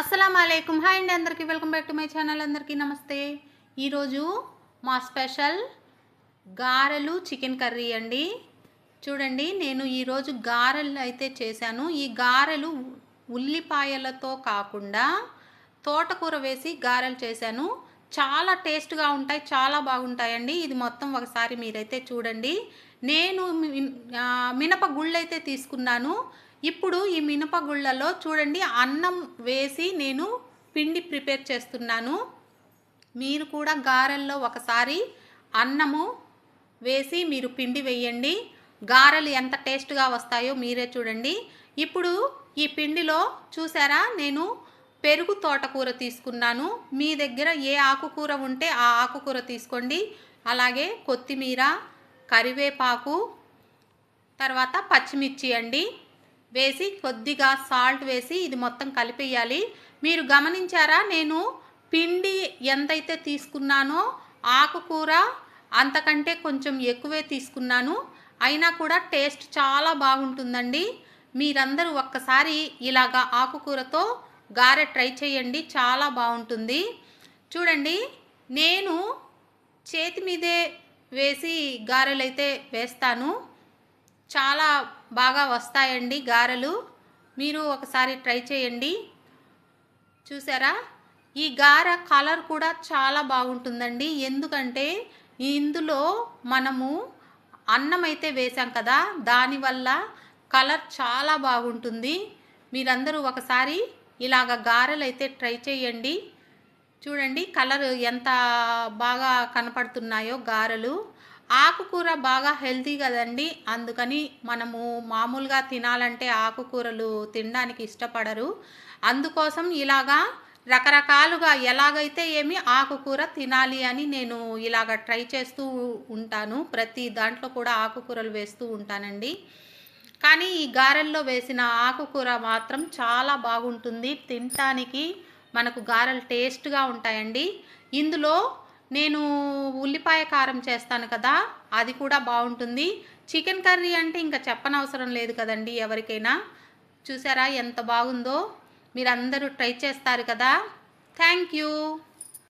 అస్సలం అయికం హాయ్ అండి అందరికీ. Welcome back to my channel. అందరికీ నమస్తే. ఈరోజు మా స్పెషల్ గారెలు చికెన్ కర్రీ అండి. చూడండి నేను ఈరోజు గారెలు అయితే చేశాను. ఈ గారెలు ఉల్లిపాయలతో కాకుండా తోటకూర వేసి గారెలు చేశాను. చాలా టేస్ట్గా ఉంటాయి చాలా బాగుంటాయండి. ఇది మొత్తం ఒకసారి మీరైతే చూడండి. నేను మినప గుళ్ళు అయితే తీసుకున్నాను. ఇప్పుడు ఈ మినపగుళ్ళలో చూడండి అన్నం వేసి నేను పిండి ప్రిపేర్ చేస్తున్నాను. మీరు కూడా గారెల్లో ఒకసారి అన్నము వేసి మీరు పిండి వేయండి. గారెలు ఎంత టేస్ట్గా వస్తాయో మీరే చూడండి. ఇప్పుడు ఈ పిండిలో చూసారా నేను పెరుగు తోటకూర తీసుకున్నాను. మీ దగ్గర ఏ ఆకుకూర ఉంటే ఆ ఆకుకూర తీసుకోండి. అలాగే కొత్తిమీర కరివేపాకు తర్వాత పచ్చిమిర్చి అండి. వేసి కొద్దిగా సాల్ట్ వేసి ఇది మొత్తం కలిపేయాలి. మీరు గమనించారా? నేను పిండి ఎంతైతే తీసుకున్నానో ఆకుకూర అంతకంటే కొంచెం ఎక్కువే తీసుకున్నాను. అయినా కూడా టేస్ట్ చాలా బాగుంటుందండి. మీరందరూ ఒక్కసారి ఇలాగా ఆకుకూరతో గారె ట్రై చేయండి చాలా బాగుంటుంది. చూడండి నేను చేతి మీదే వేసి గారెలైతే వేస్తాను. చాలా బాగా వస్తాయండి గారెలు. మీరు ఒకసారి ట్రై చేయండి. చూసారా? ఈ గార కలర్ కూడా చాలా బాగుంటుందండి. ఎందుకంటే ఇందులో మనము అన్నం అయితే వేసాం కదా దానివల్ల కలర్ చాలా బాగుంటుంది. మీరందరూ ఒకసారి ఇలాగ గారెలు అయితే ట్రై చేయండి. చూడండి కలర్ ఎంత బాగా కనపడుతున్నాయో గారెలు. ఆకుకూర బాగా హెల్తీ కదండి. అందుకని మనము మామూలుగా తినాలంటే ఆకుకూరలు తినడానికి ఇష్టపడరు. అందుకోసం ఇలాగా రకరకాలుగా ఎలాగైతే ఏమి ఆకుకూర తినాలి అని నేను ఇలాగ ట్రై చేస్తూ ఉంటాను. ప్రతి దాంట్లో కూడా ఆకుకూరలు వేస్తూ ఉంటానండి. కానీ ఈ గారెల్లో వేసిన ఆకుకూర మాత్రం చాలా బాగుంటుంది. తినటానికి మనకు గారెలు టేస్ట్గా ఉంటాయండి. ఇందులో నేను ఉల్లిపాయ కారం చేస్తాను కదా అది కూడా బాగుంటుంది. చికెన్ కర్రీ అంటే ఇంకా చెప్పనవసరం లేదు కదండి ఎవరికైనా. చూసారా ఎంత బాగుందో? మీరందరూ ట్రై చేస్తారు కదా. Thank you